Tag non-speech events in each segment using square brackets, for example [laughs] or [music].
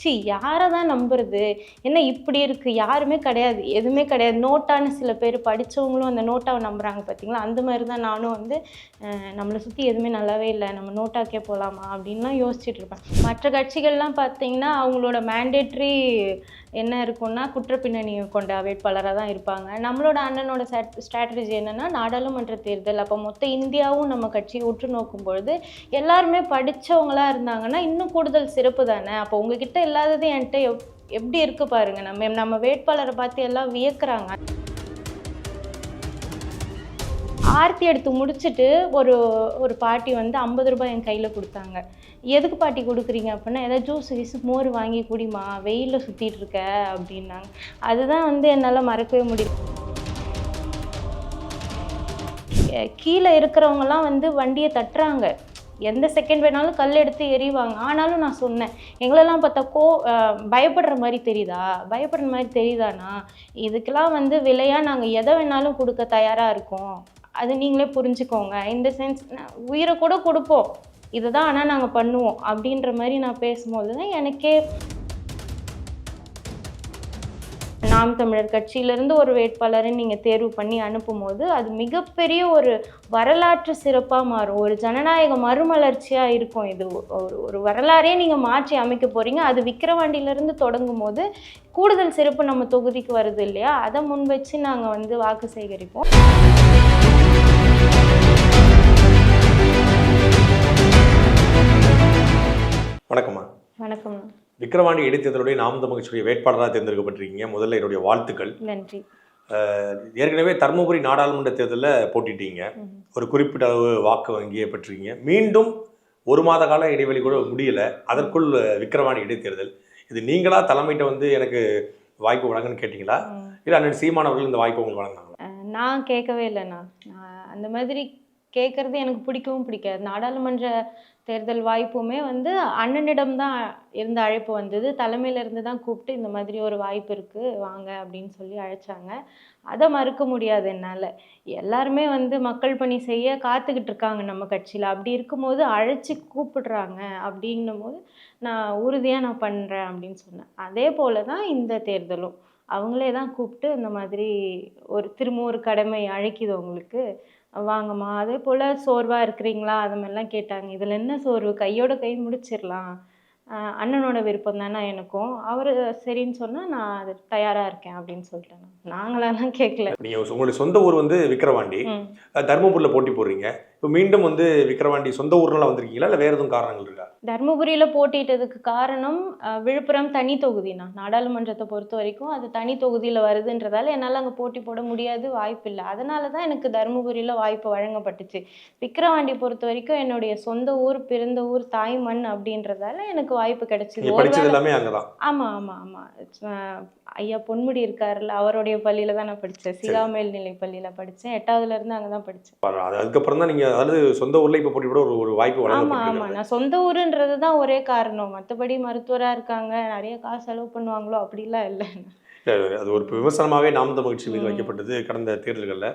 C யாரை தான் நம்புறது? என்ன இப்படி இருக்குது யாருமே கிடையாது. எதுவுமே கிடையாது. நோட்டான்னு சில பேர் படித்தவங்களும் அந்த நோட்டாவை நம்புகிறாங்க பார்த்தீங்களா அந்த மாதிரி தான் நானும் வந்து நம்மளை சுற்றி எதுவுமே நல்லாவே இல்லை. நம்ம நோட்டாக்கே போகலாமா அப்படின்லாம் யோசிச்சுட்டு இருப்பேன். மற்ற கட்சிகள்லாம் பார்த்தீங்கன்னா அவங்களோட மேண்டேட்ரி என்ன இருக்கும்னா குற்றப்பின்னணி கொண்ட வேட்பாளராக தான் இருப்பாங்க. நம்மளோட அண்ணனோட ஸ்ட்ராட்டஜி என்னென்னா நாடாளுமன்ற தேர்தல். அப்போ மொத்த இந்தியாவும் நம்ம கட்சியை உற்று நோக்கும் பொழுது எல்லாருமே படித்தவங்களாக இருந்தாங்கன்னா இன்னும் கூடுதல் சிறப்பு தானே? அப்போ உங்ககிட்ட இல்லாதது என்கிட்ட எப் எப்படி இருக்கு பாருங்க. நம்ம நம்ம வேட்பாளரை பார்த்து எல்லாம் வியக்குறாங்க. ஆர்த்தி எடுத்து முடிச்சுட்டு ஒரு ஒரு பாட்டி வந்து ஐம்பது ரூபாய் என் கையில் கொடுத்தாங்க. எதுக்கு பாட்டி கொடுக்குறீங்க அப்படின்னா ஏதாவது ஜூஸ் கீஸ் மோர் வாங்கி குடிமா வெயிலில் சுற்றிட்டு இருக்க அப்படின்னாங்க. அதுதான் வந்து என்னால் மறக்கவே முடியும் கீழே இருக்கிறவங்கலாம் வந்து வண்டியை தட்டுறாங்க. எந்த செகண்ட் வேணாலும் கல் எடுத்து எறிவாங்க. ஆனாலும் நான் சொன்னேன் எங்களெல்லாம் பார்த்தா கோ பயப்படுற மாதிரி தெரியுதா? பயப்படுற மாதிரி தெரியுதாண்ணா இதுக்கெல்லாம் வந்து விலையாக நாங்கள் எதை வேணாலும் கொடுக்க தயாராக இருக்கோம். அது நீங்களே புரிஞ்சுக்கோங்க. இந்த சென்ஸ் உயிரை கூட கொடுப்போம். இதை தான் ஆனால் நாங்கள் பண்ணுவோம். அப்படின்ற மாதிரி நான் பேசும்போது தான் எனக்கே நாம் தமிழர் கட்சியிலேருந்து ஒரு வேட்பாளரை நீங்கள் தேர்வு பண்ணி அனுப்பும்போது அது மிகப்பெரிய ஒரு வரலாற்று சிறப்பாக மாறும். ஒரு ஜனநாயக மறுமலர்ச்சியாக இருக்கும் இது. ஒரு ஒரு வரலாறே நீங்கள் மாற்றி அமைக்க போகிறீங்க அது விக்கிரவாண்டியிலேருந்து தொடங்கும் போது கூடுதல் சிறப்பு நம்ம தொகுதிக்கு வருது இல்லையா? அதை முன் வச்சு நாங்கள் வந்து வாக்கு சேகரிப்போம். வணக்கம்மா. வணக்கம் விக்கிரவாண்டி இடைத்தேர்தலுடைய நாம் தமிழ்ச்சியுடைய வேட்பாளராக தேர்ந்தெடுக்கப்பட்டிருக்கீங்க. முதல்ல என்னுடைய வாழ்த்துக்கள். நன்றி. ஏற்கனவே தருமபுரி நாடாளுமன்ற தேர்தலில் போட்டிட்டீங்க. ஒரு குறிப்பிட்ட அளவு வாக்கு வங்கியை பெற்றீங்க மீண்டும் ஒரு மாத கால இடைவெளி கூட முடியல. அதற்குள் விக்கிரவாண்டி இடைத்தேர்தல் இது நீங்களா தலைமையிட்ட வந்து எனக்கு வாய்ப்பு வழங்குன்னு கேட்டிங்களா. இல்லை அண்ணன் சீமான் அவர்கள் இந்த வாய்ப்பு உங்களுக்கு வழங்கினாங்களா? நான் கேட்கவே இல்லைண்ணா நான் அந்த மாதிரி கேட்குறது எனக்கு பிடிக்கவும் பிடிக்காது. நாடாளுமன்ற தேர்தல் வாய்ப்புமே வந்து அண்ணனிடம் தான் இருந்த அழைப்பு வந்தது. தலைமையிலேருந்து தான் கூப்பிட்டு இந்த மாதிரி ஒரு வாய்ப்பு இருக்குது வாங்க அப்படின்னு சொல்லி அழைச்சாங்க. அதை மறுக்க முடியாது என்னால். எல்லாருமே வந்து மக்கள் பணி செய்ய காத்துக்கிட்டு இருக்காங்க நம்ம கட்சியில். அப்படி இருக்கும்போது அழைச்சி கூப்பிடுறாங்க அப்படின்னும் போது நான் உறுதியாக நான் பண்ணுறேன் அப்படின்னு சொன்னேன். அதே போல தான் இந்த தேர்தலும். அவங்களே தான் கூப்பிட்டு இந்த மாதிரி ஒரு திரும்ப ஒரு கடமை அழைக்குது உங்களுக்கு வாங்கம்மா அதே போல் சோர்வாக இருக்கிறீங்களா? அது மாதிரிலாம் கேட்டாங்க. இதில் என்ன சோர்வு? கையோட கை முடிச்சிடலாம். அண்ணனோட விருப்பம் தானே எனக்கும். அவர் சரின்னு சொன்னால் நான் அது தயாராக இருக்கேன் அப்படின்னு சொல்லிட்டேன். நாங்களாலாம் கேட்கல நீங்கள் உங்களுடைய சொந்த ஊர் வந்து விக்கிரவாண்டி. அஹ், தருமபுரியில் போட்டி போடுறீங்க. இப்போ மீண்டும் வந்து விக்கிரவாண்டி சொந்த ஊர்னால வந்திருக்கீங்களா? இல்லை வேறு எதுவும் காரணங்கள் இருக்கா? தருமபுரியில் போட்டியிட்டதுக்கு காரணம் விழுப்புரம் தனி தொகுதிண்ணா நாடாளுமன்றத்தை பொறுத்த வரைக்கும் அது தனி தொகுதியில் வருதுன்றதால என்னால் அங்கே போட்டி போட முடியாது வாய்ப்பு இல்லை. அதனால தான் எனக்கு தருமபுரியில் வாய்ப்பு வழங்கப்பட்டுச்சு. விக்கிரவாண்டி பொறுத்த வரைக்கும் என்னுடைய சொந்த ஊர் பிறந்த ஊர் தாய் மண் அப்படின்றதால எனக்கு வாய்ப்பு கிடைச்சிது. ஆமாம் ஆமாம் ஆமாம் ஐயா பொன்முடி இருக்காருல்ல அவருடைய பள்ளியில் தான் நான் படித்தேன் சிகா மேல்நிலை பள்ளியில் படித்தேன் எட்டாவதுலேருந்து அங்கே தான் படித்தேன் அது அதுக்கப்புறம் தான் நீங்கள் அதாவது சொந்த ஊரில் இப்போ போட்டி போட ஒரு ஒரு வாய்ப்பு ஆமா ஆமா. வழங்கப்பட்டிருக்கு நான் சொந்த ஊருன்றது தான் ஒரே காரணம். மற்றபடி மருத்துவரா இருக்காங்க. நிறைய காசு செலவு பண்ணுவாங்களோ? அப்படிலாம் இல்லை. அது ஒரு விமர்சனமாகவே நாம் தமிழ்ச்சி மீது. வைக்கப்பட்டது கடந்த தேர்தல்களில்.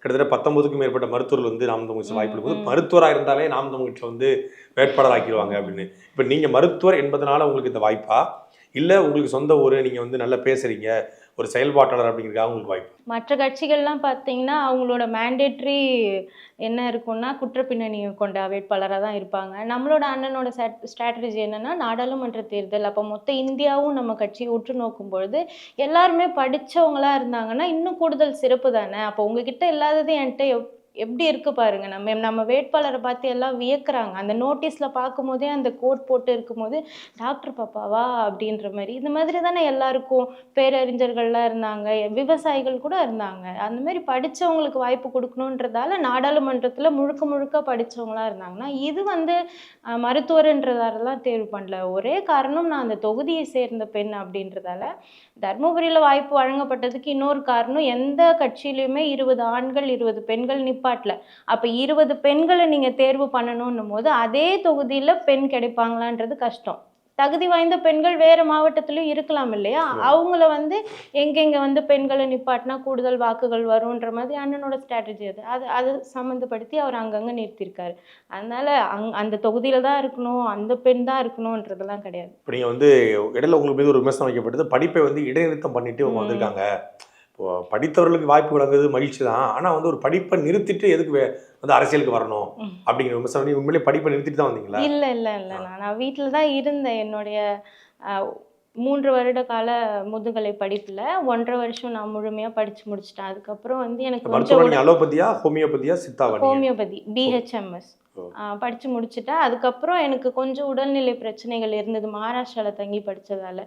கிட்டத்தட்ட பத்தொன்பதுக்கும் மேற்பட்ட மருத்துவர்கள் வந்து நாம் தமிழ்ச்சி வாய்ப்பு ம். மருத்துவராக இருந்தாலே நாம் தமிழ்ச்சி வந்து வேட்பாளர் ஆக்கிடுவாங்க அப்படின்னு. இப்போ நீங்கள் மருத்துவர் என்பதனால உங்களுக்கு இந்த வாய்ப்பா? இல்லை உங்களுக்கு சொந்த ஊர் நீங்கள் வந்து நல்லா பேசுறீங்க ஒரு செயல்பாட்டாளர் அப்படிங்கிறதுக்காக உங்களுக்கு வாய்ப்பு. மற்ற கட்சிகள்லாம் பார்த்தீங்கன்னா அவங்களோட மேண்டேட்ரி என்ன இருக்கும்னா குற்றப்பின்னணி கொண்ட வேட்பாளராக தான் இருப்பாங்க. நம்மளோட அண்ணனோட ஸ்ட்ராட்டஜி என்னன்னா நாடாளுமன்ற தேர்தல். அப்போ மொத்த இந்தியாவும் நம்ம கட்சியை உற்று நோக்கும் பொழுது எல்லாருமே படிச்சவங்களா இருந்தாங்கன்னா இன்னும் கூடுதல் சிறப்பு தானே? அப்போ உங்ககிட்ட இல்லாதது என்கிட்ட எப்படி இருக்கு பாருங்க. நம்ம நம்ம வேட்பாளரை பார்த்து எல்லாம் வியக்கிறாங்க. அந்த நோட்டீஸ்ல பார்க்கும்போதே அந்த கோட் போட்டு இருக்கும்போது டாக்டர் பாப்பாவா? அப்படின்ற மாதிரி. இந்த மாதிரி தானே எல்லாருக்கும் பேரறிஞர்கள்லாம் இருந்தாங்க. விவசாயிகள் கூட இருந்தாங்க. அந்த மாதிரி படித்தவங்களுக்கு வாய்ப்பு கொடுக்கணுன்றதால நாடாளுமன்றத்தில் முழுக்க முழுக்க படிச்சவங்களா இருந்தாங்கன்னா இது வந்து அஹ், மருத்துவர்ன்றதாலலாம் தேர்வு பண்ணல. ஒரே காரணம் நான் அந்த தொகுதியை சேர்ந்த பெண் அப்படின்றதால தர்மபுரியில் வாய்ப்பு வழங்கப்பட்டதுக்கு இன்னொரு காரணம் எந்த கட்சியிலையுமே இருபது ஆண்கள் இருபது பெண்கள் நிப்பாட்டில். அப்போ இருபது பெண்களை நீங்கள் தேர்வு பண்ணணும்னும் போது அதே தொகுதியில் பெண் கிடைப்பாங்களான்றது கஷ்டம். தகுதி வாய்ந்த பெண்கள் வேற மாவட்டத்திலயும் இருக்கலாம் இல்லையா? அவங்கள வந்து எங்கெங்க வந்து பெண்களை நிப்பாட்டினா கூடுதல் வாக்குகள் வரும்ன்ற மாதிரி அண்ணனோட ஸ்ட்ராட்டஜி அது. அது அது சம்மந்தப்படுத்தி அவர் அங்கங்க நிறுத்தியிருக்காரு அதனால அங் அந்த தொகுதியில தான் இருக்கணும் அந்த பெண் தான் இருக்கணும்ன்றதெல்லாம் கிடையாது. இப்போ நீங்கள் வந்து இடையில உங்களுக்கு மீது ஒரு விமர்சனம் வைக்கப்பட்டது படிப்பை வந்து இடைநிறுத்தம் பண்ணிட்டு அவங்க. வந்திருக்காங்க. படித்தவர்களுக்கு வாய்ப்பு வழங்குறது மகிழ்ச்சி தான் ஆனால் வந்து ஒரு படிப்பை நிறுத்திட்டு எதுக்கு வந்து அரசியலுக்கு வரணும். அப்படிங்கிற விமர்சனம். நீ உண்மையிலேயே படிப்பை நிறுத்திட்டு தான் வந்தீங்களா? இல்ல இல்ல இல்ல. நான் நான் வீட்டில தான் இருந்தேன். என்னுடைய மூன்று வருட கால முதுகலை படிப்புல ஒன்றரை வருஷம் நான் முழுமையா படிச்சு முடிச்சிட்டேன். அதுக்கப்புறம் வந்து எனக்கு நீங்கள் அலோபதியா ஹோமியோபதியா நீங்க? Homeopathy BHMS. படித்து முடிச்சுட்டேன். அதுக்கப்புறம் எனக்கு கொஞ்சம் உடல்நிலை பிரச்சனைகள் இருந்தது. மகாராஷ்டிராவில் தங்கி படித்ததால்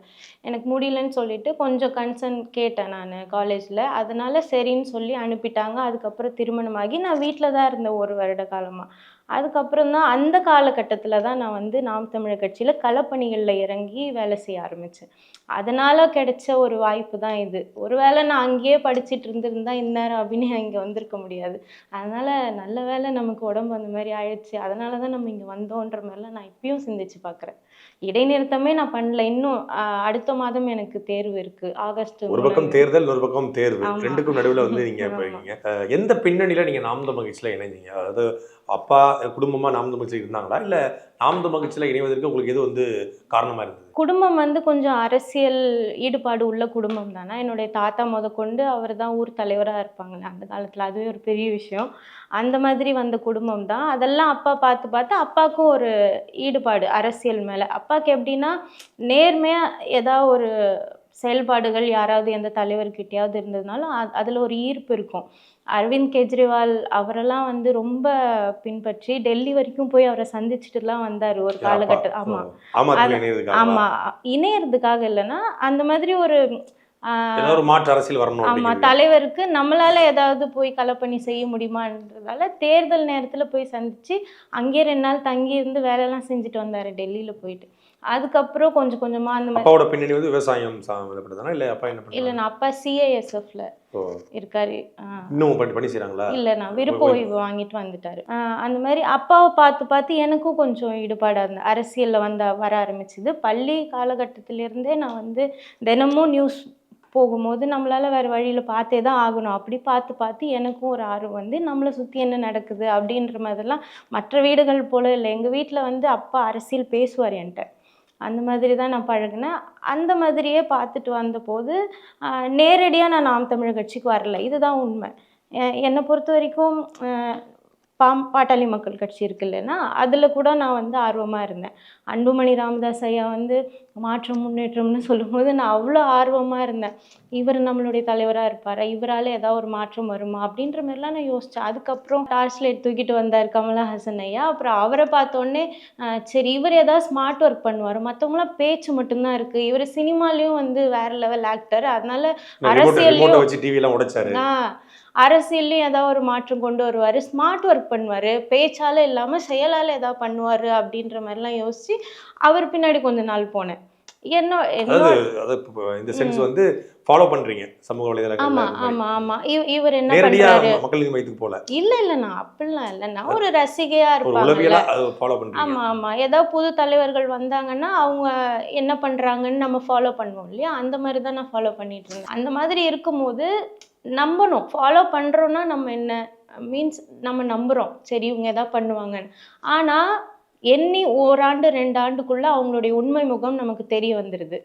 எனக்கு முடியலன்னு சொல்லிட்டு கொஞ்சம் கன்சர்ன் கேட்டேன் நான் காலேஜில் அதனால சரின்னு சொல்லி அனுப்பிட்டாங்க. அதுக்கப்புறம் திருமணமாகி நான் வீட்டில் தான் இருந்தேன் ஒரு வருட காலமாக அதுக்கப்புறம் தான் அந்த காலகட்டத்தில் தான் நான் வந்து நாம் தமிழர் கட்சியில் களப்பணிகளில் இறங்கி வேலை செய்ய ஆரம்பித்தேன் அதனால் கிடைச்ச ஒரு வாய்ப்பு தான் இது. ஒருவேளை நான் அங்கேயே படிச்சிட்டு இருந்திருந்தா இந்நேரம் அபிநயம் இங்கே வந்திருக்க முடியாது. அதனால நல்ல வேளை நமக்கு உடம்பு அந்த மாதிரி ஆயிடுச்சு. அதனால தான் நம்ம இங்கே வந்தோன்ற மாதிரிலாம் நான் இப்பயும் சிந்திச்சு பார்க்குறேன் இடைநிறுத்தமே நான் பண்ணல. இன்னும் அடுத்த மாதம் எனக்கு தேர்வு இருக்கு. ஆகஸ்ட் ஒரு பக்கம் தேர்தல் ஒரு பக்கம் தேர்வு. ரெண்டுக்கும் நடுவில் வந்து நீங்க [laughs] ஆமா. போயிருக்கீங்க. அஹ் எந்த பின்னணியில நீங்க நாமத மகிழ்ச்சியில இணைஞ்சீங்க அதாவது அப்பா குடும்பமா நாமது மகிழ்ச்சியில் இருந்தாங்களா? இல்ல நாமது மகிழ்ச்சியில இணைவதற்கு உங்களுக்கு எது வந்து காரணமா இருந்தது? குடும்பம் வந்து கொஞ்சம் அரசியல் ஈடுபாடு உள்ள குடும்பம் தானே? என்னுடைய தாத்தா முத கொண்டு அவர் தான் ஊர் தலைவராக இருப்பாங்களே அந்த காலத்தில் அதுவே ஒரு பெரிய விஷயம். அந்த மாதிரி வந்த குடும்பம் தான். அதெல்லாம் அப்பா பார்த்து பார்த்து அப்பாவுக்கும் ஒரு ஈடுபாடு அரசியல் மேலே. அப்பாவுக்கு எப்படின்னா நேர்மையாக ஏதாவது ஒரு செயல்பாடுகள் யாராவது எந்த தலைவர்கிட்டயாவது இருந்ததுனாலும் அதுல ஒரு ஈர்ப்பு இருக்கும். அரவிந்த் கெஜ்ரிவால் அவரெல்லாம் வந்து ரொம்ப பின்பற்றி டெல்லி வரைக்கும் போய் அவரை சந்திச்சுட்டுலாம் வந்தாரு ஒரு காலகட்டம் ஆமா. ஆமா அது- இணையதுக்காக. ஆமா இணையறதுக்காக இல்லைன்னா அந்த மாதிரி ஒரு மாற்று அரசியல் வரணும் ஆமா. தலைவருக்கு நம்மளால ஏதாவது போய் களப்பணி செய்ய முடியுமான்றதால தேர்தல் நேரத்துல போய் சந்திச்சு அங்கேயே ரெண்டு நாள் தங்கி இருந்து வேலையெல்லாம் செஞ்சுட்டு வந்தாரு டெல்லியில போயிட்டு. அதுக்கப்புறம் கொஞ்சம் கொஞ்சமா அந்த மாதிரி அப்பாவோட பின்னணி வந்து விவசாயம் சம்மந்தப்பட்டதானா இல்ல அப்பா என்ன இல்ல நான் அப்பா சிஐஎஸ்எஃப்ல இருக்காரு. இன்னும் பண்ணி பண்ணி செய்றாங்களா இல்ல நான் விருப்ப ஓய்வு வாங்கிட்டு வந்துட்டாரு. அந்த மாதிரி அப்பாவை பார்த்து பார்த்து எனக்கும் கொஞ்சம் ஈடுபாடு அந்த அரசியல்ல வந்த வர ஆரம்பிச்சுது. பள்ளி காலகட்டத்தில இருந்தே நான் வந்து தினமும் நியூஸ் போகும்போது நம்மளால வேற வழியில பார்த்தே தான் ஆகணும். அப்படி பார்த்து பார்த்து எனக்கும் ஒரு ஆர்வம் வந்து நம்மளை சுத்தி என்ன நடக்குது அப்படின்ற மாதிரிலாம் மற்ற வீடுகள் போல இல்லை. எங்க வீட்ல வந்து அப்பா அரசியல் பேசுவார் என்கிட்ட. அந்த மாதிரி தான் நான் பழகினேன். அந்த மாதிரியே பார்த்துட்டு வந்தபோது நேரடியாக நான் நாம் தமிழர் கட்சிக்கு வரல. இதுதான் உண்மை. என்னை பொறுத்த வரைக்கும் பாம் பாட்டாளி மக்கள் கட்சி இருக்கு இல்லைன்னா அதில் கூட நான் வந்து ஆர்வமாக இருந்தேன். அன்புமணி ராமதாஸ் ஐயா வந்து மாற்றம் முன்னேற்றம்னு சொல்லும்போது நான் அவ்வளோ ஆர்வமாக இருந்தேன். இவர் நம்மளுடைய தலைவராக இருப்பாரா? இவரால் ஏதாவது ஒரு மாற்றம் வருமா? அப்படின்ற மாதிரிலாம் நான் யோசித்தேன் அதுக்கப்புறம் டார்ச் லைட் தூக்கிட்டு வந்தார் கமலஹாசன் ஐயா. அப்புறம் அவரை பார்த்தோன்னே ஆஹ் சரி இவர் ஏதாவது ஸ்மார்ட் ஒர்க் பண்ணுவார். மற்றவங்களாம் பேச்சு மட்டும்தான் இருக்கு. இவர் சினிமாலையும் வந்து வேற லெவல் ஆக்டர். அதனால ரிமோட்டை அரசியல்லையும் ஏதாவது ஒரு மாற்றம் கொண்டு வருவார் ஸ்மார்ட் ஒர்க் பண்ணுவார் பேச்சால இல்லாமல் செயலால் ஏதாவது பண்ணுவார் அப்படின்ற மாதிரிலாம் யோசிச்சு அவர் பின்னாடி கொஞ்ச நாள் போனேன். என்ன இந்த சென்ஸ் வந்து ஃபாலோ பண்றீங்க சமூக வலைதளங்கள்ல ஆமா. ஆமா ஆமா. இவ- இவர் என்ன பண்றாரு? மக்களின் மையத்துக்கு போல. இல்ல இல்ல நான் அப்படிலாம் இல்ல. நான் ஒரு ரசிகையா பண்றீங்க. ஆமா ஆமா. ஏதாவது புது தலைவர்கள் வந்தாங்கன்னா அவங்க என்ன பண்றாங்கன்னு நம்ம ஃபாலோ பண்ணுவோம் இல்லையா? அந்த மாதிரி தான் நான் ஃபாலோ பண்ணிட்டு இருந்தேன். அந்த மாதிரி இருக்கும்போது நம்பணும். ஃபாலோ பண்ணுறோன்னா நம்ம என்ன? மீன்ஸ் நம்ம நம்புறோம். சரி இவங்க ஏதாவது பண்ணுவாங்கன்னு. ஆனால் எண்ணி ஓராண்டு ரெண்டு ஆண்டுக்குள்ளே அவங்களுடைய உண்மை முகம் நமக்கு தெரிய வந்துடுது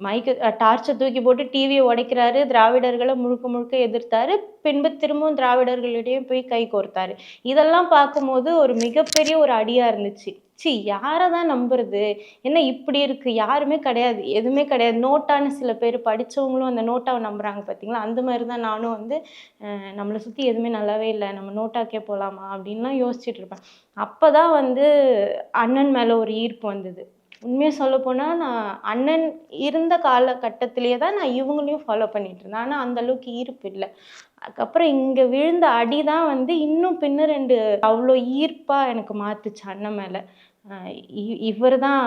மைக்கு டார்ச்சை தூக்கி போட்டு டிவியை உடைக்கிறாரு திராவிடர்களை முழுக்க முழுக்க எதிர்த்தாரு பின்பு திரும்பவும் திராவிடர்களிடையே போய் கை கோர்த்தாரு. இதெல்லாம் பார்க்கும்போது ஒரு மிகப்பெரிய ஒரு அடியாக இருந்துச்சு. சி யாரை தான் நம்புறது? என்ன இப்படி இருக்கு? யாருமே கிடையாது எதுவுமே கிடையாது. நோட்டான்னு சில பேர் படிச்சவங்களும் அந்த நோட்டாவை நம்புறாங்க பார்த்தீங்களா அந்த மாதிரி தான் நானும் வந்து நம்மளை சுற்றி எதுவுமே நல்லாவே இல்லை. நம்ம நோட்டாக்கே போகலாமா அப்படின்லாம் யோசிச்சுட்டு இருப்பேன். அப்போ தான் வந்து அண்ணன் மேலே ஒரு ஈர்ப்பு வந்தது. உண்மையாக சொல்லப்போனால் நான் அண்ணன் இருந்த காலகட்டத்திலேயே தான் நான் இவங்களையும் ஃபாலோ பண்ணிகிட்டு இருந்தேன். ஆனால் அந்த அளவுக்கு ஈர்ப்பு இல்லை. அதுக்கப்புறம் இங்கே விழுந்த அடி தான் வந்து இன்னும் பின்ன ரெண்டு அவ்வளோ ஈர்ப்பாக எனக்கு மாத்துச்சு அண்ணன் மேலே. இவர் தான்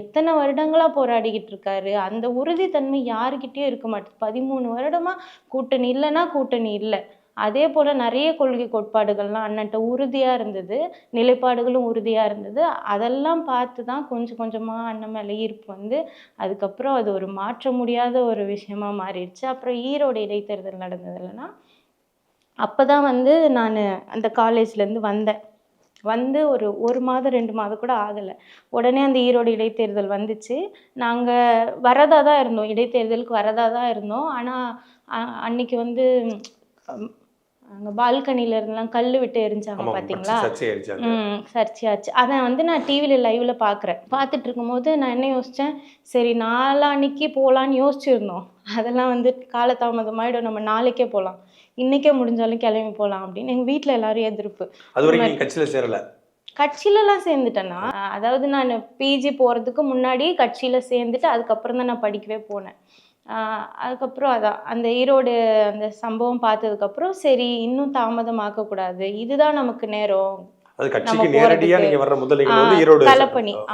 எத்தனை வருடங்களாக போராடிக்கிட்டு இருக்காரு. அந்த உறுதித்தன்மை யாருக்கிட்டேயும் இருக்க மாட்டேது. பதிமூணு வருடமாக கூட்டணி இல்லைன்னா கூட்டணி இல்லை. அதே போல் நிறைய கொள்கை கோட்பாடுகள்லாம் அண்ணன்ட்ட உறுதியாக இருந்தது நிலைப்பாடுகளும் உறுதியாக இருந்தது. அதெல்லாம் பார்த்து தான் கொஞ்சம் கொஞ்சமாக அண்ணன் மேலே ஈர்ப்பு வந்து அதுக்கப்புறம் அது ஒரு மாற்ற முடியாத ஒரு விஷயமா மாறிடுச்சு. அப்புறம் ஈரோடு இடைத்தேர்தல் நடந்தது இல்லைன்னா அப்போ தான் வந்து நான் அந்த காலேஜ்லேருந்து வந்தேன். வந்து ஒரு ஒரு மாதம் ரெண்டு மாதம் கூட ஆகலை. உடனே அந்த ஈரோடு இடைத்தேர்தல் வந்துச்சு. நாங்கள் வரதா தான் இருந்தோம். இடைத்தேர்தலுக்கு வரதா தான் இருந்தோம் ஆனால் அன்னைக்கு வந்து அங்கே பால்கனில இருந்தெல்லாம் கல் விட்டு எரிஞ்சாங்க பார்த்தீங்களா ம் சர்ச்சையாச்சு அதை வந்து நான் டிவியில் லைவில் பார்க்குறேன் பார்த்துட்டு இருக்கும்போது நான் என்ன யோசித்தேன் சரி நாளான்னைக்கு போகலான்னு யோசிச்சிருந்தோம். அதெல்லாம் வந்து காலதாமதமாயிடும். நம்ம நாளைக்கே போகலாம் இன்றைக்கே முடிஞ்சாலும் கிளம்பி போகலாம் அப்படின்னு எங்கள் வீட்டில் எல்லாரும் எதிர்ப்பு. அது வரைக்கும் கட்சியில சேரல? கட்சியிலலாம் சேர்ந்துட்டேன்னா அதாவது நான் பிஜி போகிறதுக்கு முன்னாடி கட்சியில் சேர்ந்துட்டு அதுக்கப்புறம் தான் நான் படிக்கவே போனேன். அதுக்கப்புறம் அதான் அந்த ஈரோடு அந்த சம்பவம் பார்த்ததுக்கப்புறம் சரி இன்னும் தாமதமாக்கக்கூடாது. இதுதான் நமக்கு நேரம். அது கட்சிக்கு நேரடியா. நீங்க வர்ற வந்து ஈரோடு ஆ.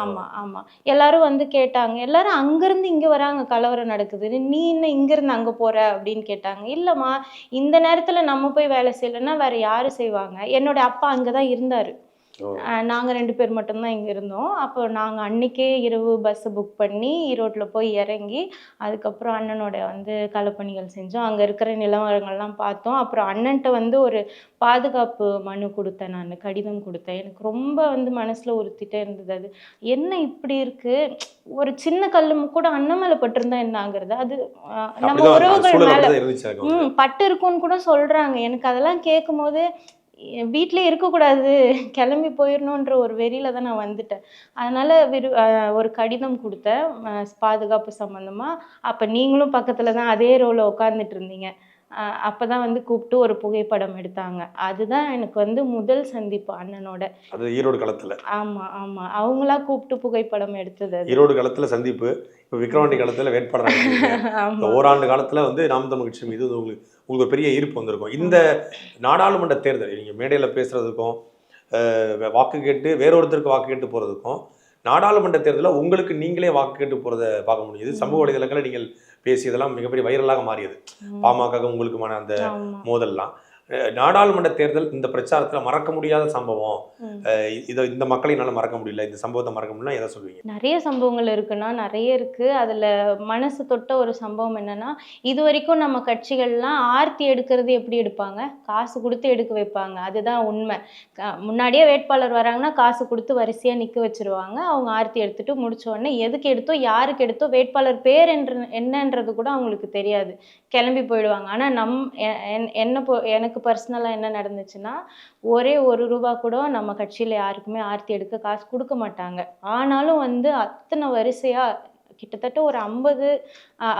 ஆமா ஆமா. எல்லாரும் வந்து கேட்டாங்க எல்லாரும் அங்கிருந்து இங்க வராங்க கலவரம் நடக்குது. நீ என்ன இங்கிருந்து அங்க போற அப்படின்னு கேட்டாங்க. இல்லம்மா இந்த நேரத்துல நம்ம போய் வேலை செய்யலைன்னா வேற யாரு செய்வாங்க? என்னோட அப்பா அங்கதான் இருந்தாரு. ஓ. ஆஹ் நாங்க ரெண்டு பேர் மட்டும்தான் இங்க இருந்தோம். அப்போ நாங்க அன்னைக்கே இரவு பஸ் புக் பண்ணி ஈரோட்ல போய் இறங்கி அதுக்கப்புறம் அண்ணனோட வந்து களப்பணிகள் செஞ்சோம். அங்க இருக்கிற நிலவரங்கள்லாம் பார்த்தோம். அப்புறம் அண்ணன்ட்ட வந்து ஒரு பாதுகாப்பு மனு கொடுத்தேன் நான் கடிதம் கொடுத்தேன். எனக்கு ரொம்ப வந்து மனசுல உறுத்திட்டே இருந்தது அது. என்ன இப்படி இருக்கு? ஒரு சின்ன கல்லு கூட அண்ணன் மேல பட்டிருந்தா என்ன ஆகுறது அது நம்ம உறவுகள் மேல. ம் பட்டு இருக்கும்னு கூட சொல்றாங்க. எனக்கு அதெல்லாம் கேட்கும்போது வீட்டிலே இருக்கக்கூடாது. கிளம்பி போயிடணுன்ற ஒரு வெறியில தான் நான் வந்துட்டேன். அதனால விரு ஒரு கடிதம் கொடுத்தேன். பாதுகாப்பு சம்பந்தமா. அப்ப நீங்களும் பக்கத்துல தான் அதே ரோல உட்காந்துட்டு இருந்தீங்க. அஹ் அப்பதான் வந்து கூப்பிட்டு ஒரு புகைப்படம் எடுத்தாங்க. அதுதான் எனக்கு வந்து முதல் சந்திப்பு அண்ணனோட. அது ஈரோடு களத்துல. ஆமா ஆமா. அவங்களா கூப்பிட்டு புகைப்படம் எடுத்தது ஈரோடு களத்துல சந்திப்பு. இப்ப விக்ரவாண்டி களத்துல வேட்பாளர் [laughs] ஓராண்டு காலத்துல வந்து நாம் தமிழ் கட்சி மீது உங்களுக்கு உங்களுக்கு ஒரு பெரிய ஈர்ப்பு வந்திருக்கும். இந்த நாடாளுமன்ற தேர்தல் நீங்க மேடையில பேசுறதுக்கும் அஹ், வாக்கு கேட்டு வேறொருத்தருக்கு வாக்கு கேட்டு போறதுக்கும் நாடாளுமன்ற தேர்தலில் உங்களுக்கு நீங்களே வாக்கு கேட்டு போறத பார்க்க முடியுது சமூக வலைதளங்களில் நீங்கள் பேசியதெல்லாம் மிகப்பெரிய வைரலாக மாறியது. பாமக உங்களுக்குமான அந்த மோதல்லாம். நாடாளுமன்ற தேர்தல் இந்த பிரச்சாரத்துல மறக்க முடியாத சம்பவம். இதை இந்த மக்களை என்னால மறக்க முடியல. இந்த சம்பவத்தை மறக்க முடியல எதை சொல்லுவீங்க நிறைய சம்பவங்கள் இருக்குன்னா நிறைய இருக்கு. அதுல மனசு தொட்ட ஒரு சம்பவம் என்னன்னா இது வரைக்கும் நம்ம கட்சிகள்லாம் ஆர்த்தி எடுக்கிறது எப்படி எடுப்பாங்க? காசு கொடுத்து எடுக்க வைப்பாங்க. அதுதான் உண்மை. முன்னாடியே வேட்பாளர் வராங்கன்னா காசு கொடுத்து வரிசையா நிக்க வச்சிருவாங்க. அவங்க ஆர்த்தி எடுத்துட்டு முடிச்ச உடனே எதுக்கு எடுத்தோ யாருக்கு எடுத்தோ வேட்பாளர் பேர் என்று என்னன்றது கூட அவங்களுக்கு தெரியாது. கிளம்பி போயிடுவாங்க. ஆனா நம் என்ன பொ- எனக்கு பர்சனலா என்ன நடந்துச்சுன்னா ஒரே ஒரு ரூபா கூட நம்ம கட்சியில யாருக்குமே ஆர்த்தி எடுக்க காசு கொடுக்க மாட்டாங்க. ஆனாலும் வந்து அத்தனை வரிசையா கிட்டத்தட்ட ஒரு ஐம்பது